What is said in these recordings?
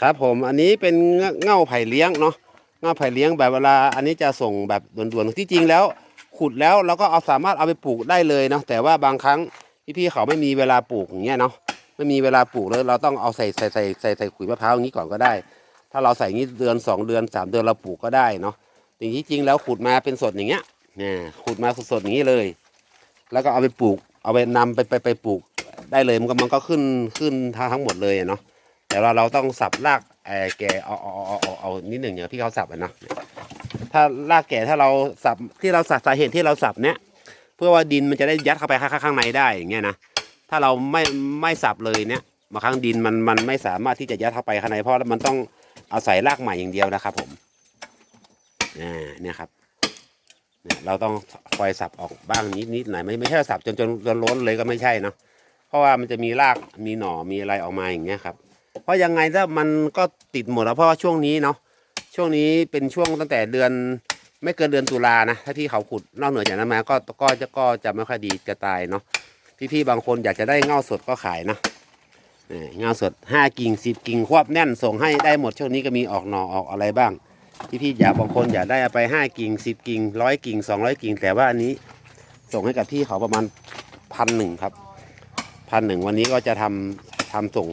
ครับผมอันนี้เป็นเง่าไผ่เลี้ยงเนาะเง่าไผ่เลี้ยงแบบเวลาอันนี้จะส่งแบบด่วนๆที่จริงแล้ว ขุดแล้วเราก็เอาสามารถเอาไปปลูกได้เลยเนาะแต่ว่าบางครั้งพี่ๆเขาไม่มีเวลาปลูกอย่างเงี้ยเนาะไม่มีเวลาปลูกเลยเราต้องเอาใส่ใส่ใส่ใส่ใส่ขุยมะพร้าวอย่างนี้ก่อนก็ได้ ถ้าเราใส่งี้เดือนสองเดือนสามเดือนเราปลูกก็ได้เนาะแต่ที่จริงแล้วขุดมาเป็นสดอย่างเงี้ยเนี่ยขุดมาสดๆอย่างนี้เลย แล้วก็เอาไปปลูกเอาไปนำไปไปไปปลูกได้เลยมันก็มันก็ขึ้นขึ้นทั้งหมดเลยเนาะ แต่ว่าเราต้องสับรากไอ้แก่เอาเอาเอาเอาเอานิดหนึ่งอย่างที่เขาสับอะเนาะถ้ารากแก่ถ้าเราสับที่เราสับสาเหตุที่เราสับเนี้ยเพื่อว่าดินมันจะได้ยัดเข้าไปข้างข้างในได้อย่างเงี้ยนะถ้าเราไม่ไม่สับเลยเนี้ยบางครั้งดินมันมันไม่สามารถที่จะยัดเข้าไปข้างในเพราะมันต้องเอาใส่รากใหม่อย่างเดียวนะครับ ผมเนี่ยครับเนี่ยเราต้องคอยสับออกบ้างนิดนิดหน่อยไม่ไม่ใช่สับจนจนจนล้นเลยก็ไม่ใช่เนาะเพราะว่ามันจะมีรากมีหน่อมีอะไรออกมาอย่างเงี้ยครับ เพราะยังไงถ้ามันก็ติดหมดแล้วเพราะว่าช่วงนี้เนาะช่วงนี้เป็นช่วงตั้งแต่เดือนไม่เกินเดือนตุลานะถ้าที่เขาขุดนอกเหนือจากนั้นมาก็ก็จะก็จะไม่ค่อยดีจะตายเนาะพี่ๆบางคนอยากจะได้เงาสดก็ขายนะเงาสดห้ากิ่งสิบกิ่งควบแน่นส่งให้ได้หมดช่วงนี้ก็มีออกหน่อออกอะไรบ้าง พี่ๆอยากบางคนอยากได้เอาไปห้ากิ่งสิบกิ่งร้อยกิ่งสองร้อยกิ่งแต่ว่าอันนี้ ส่งให้กับพี่เขาประมาณพันหนึ่งครับพันหนึ่งวันนี้ก็จะทำทำส่ง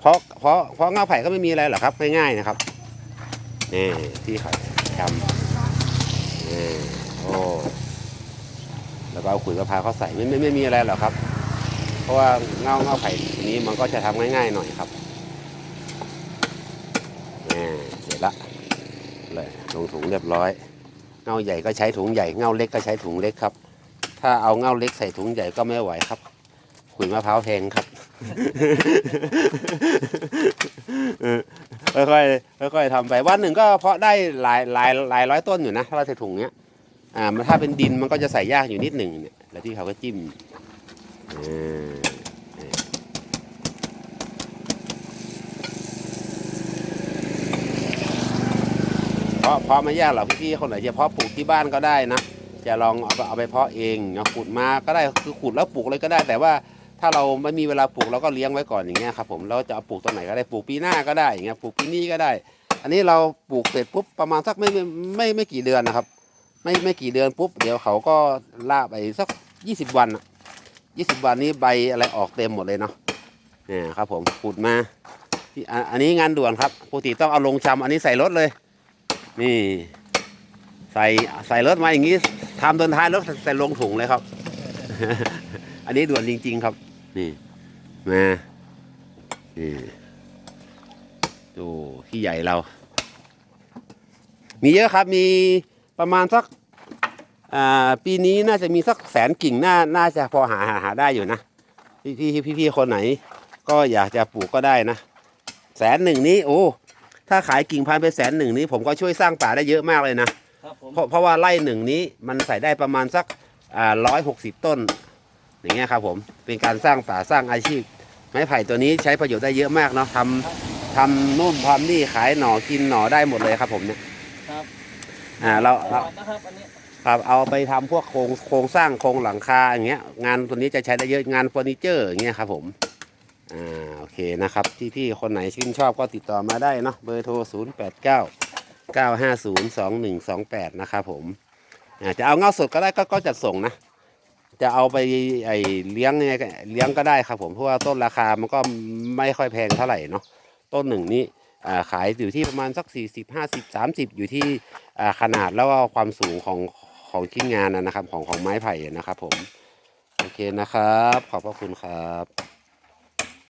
เพราะเพราะเพราะเงาไผ่ก็ไม่มีอะไรหรอกครับ ง่ายๆนะครับนี่ที่เขาทำนี่โอ้แล้วก็เอาขุยมะพร้าวเขาใส่ไม่ไม่ไม่มีอะไรหรอกครับ เพราะว่าเงาเงาไผ่นี้มันก็จะทำง่ายๆหน่อยครับนี่เสร็จละเลยลงถุงเรียบร้อย เงาใหญ่ก็ใช้ถุงใหญ่เงาเล็กก็ใช้ถุงเล็กครับ ถ้าเอาเงาเล็กใส่ถุงใหญ่ก็ไม่ไหวครับขุยมะพร้าวแพงครับ ค่อยๆค่อยๆทำไปวันหนึ่งก็เพาะได้หลายหลายหลายร้อยต้นอยู่นะถ้าเราใส่ถุงเนี้ยอ่ามันถ้าเป็นดินมันก็จะใส่ยากอยู่นิดหนึ่งเนี่ยแล้วที่เขาก็จิ้มเออเพราะเพาะไม่ยากหรอกพี่ๆคนไหนจะเพาะปลูกที่บ้านก็ได้นะจะลองเอาไปเอาไปเพาะเองเอาขุดมาก็ได้คือขุดแล้วปลูกเลยก็ได้แต่ว่า ถ้าเราไม่มีเวลาปลูกเราก็เลี้ยงไว้ก่อนอย่างเงี้ยครับผมเราจะเอาปลูกตอนไหนก็ได้ปลูกปีหน้าก็ได้อย่างเงี้ยปลูกปีนี้ก็ได้ อันนี้เราปลูกเสร็จปุ๊บประมาณสักไม่ไม่ไม่ไม่กี่เดือนนะครับ ไม่ไม่กี่เดือนปุ๊บเดี๋ยวเขาก็ล่าไปสักยี่สิบวันยี่สิบวันนี้ใบอะไรออกเต็มหมดเลยเนาะเนี่ยครับผมขุดมาที่อันนี้งานด่วนครับปกติต้องเอาลงชำอันนี้ใส่รถเลย นี่ ใส่ใส่รถมาอย่างนี้ทำเดินท้ายรถใส่ลงถุงเลยครับ อันนี้ด่วนจริง ๆ ครับ นี่มานี่ดูพี่ใหญ่เรา มีเยอะครับมีประมาณสักอ่าปีนี้น่าจะมีสักแสนกิ่งน่าน่าจะพอหาหาหาได้อยู่นะพี่พี่พี่พี่คนไหน ก็อยากจะปลูกก็ได้นะแสนหนึ่งนี้ โอ้ถ้าขายกิ่งพันธุ์ไปแสนหนึ่งนี้ ผมก็ช่วยสร้างป่าได้เยอะมากเลยนะครับผมเพราะเพราะว่าไร่หนึ่งนี้มันใส่ได้ประมาณสักอ่าร้อยหกสิบต้น อย่างเงี้ยครับผมเป็นการสร้างป่าสร้างอาชีพ ไม้ไผ่ตัวนี้ใช้ประโยชน์ได้เยอะมากเนาะทำทำนู่นทำนี่ขายหน่อกินหน่อได้หมดเลยครับผมเนี่ยครับอ่าเราเรา นะครับอันนี้ครับเอาไปทำพวกโครงโครงสร้างโครงหลังคาอย่างเงี้ยงานตัวนี้จะใช้ได้เยอะงานเฟอร์นิเจอร์อย่างเงี้ยครับผมอ่าโอเคนะครับที่พี่คนไหนชื่นชอบก็ติดต่อมาได้เนาะเบอร์โทร 0 8 9 9 5 0 2 1 2 8 นะครับผมอ่าจะเอาเงาสดก็ได้ก็ก็จัดส่งนะ จะเอาไปไอเลี้ยงยังไงก็เลี้ยงก็ได้ครับผมเพราะว่าต้นราคามันก็ไม่ค่อยแพงเท่าไหร่เนาะต้นหนึ่งนี้ขายอยู่ที่ประมาณสัก 40 50 30 อยู่ที่ขนาดแล้วก็ความสูงของของชิ้นงานนะนะครับของของไม้ไผ่นะครับผม โอเคนะครับ ขอบพระคุณครับ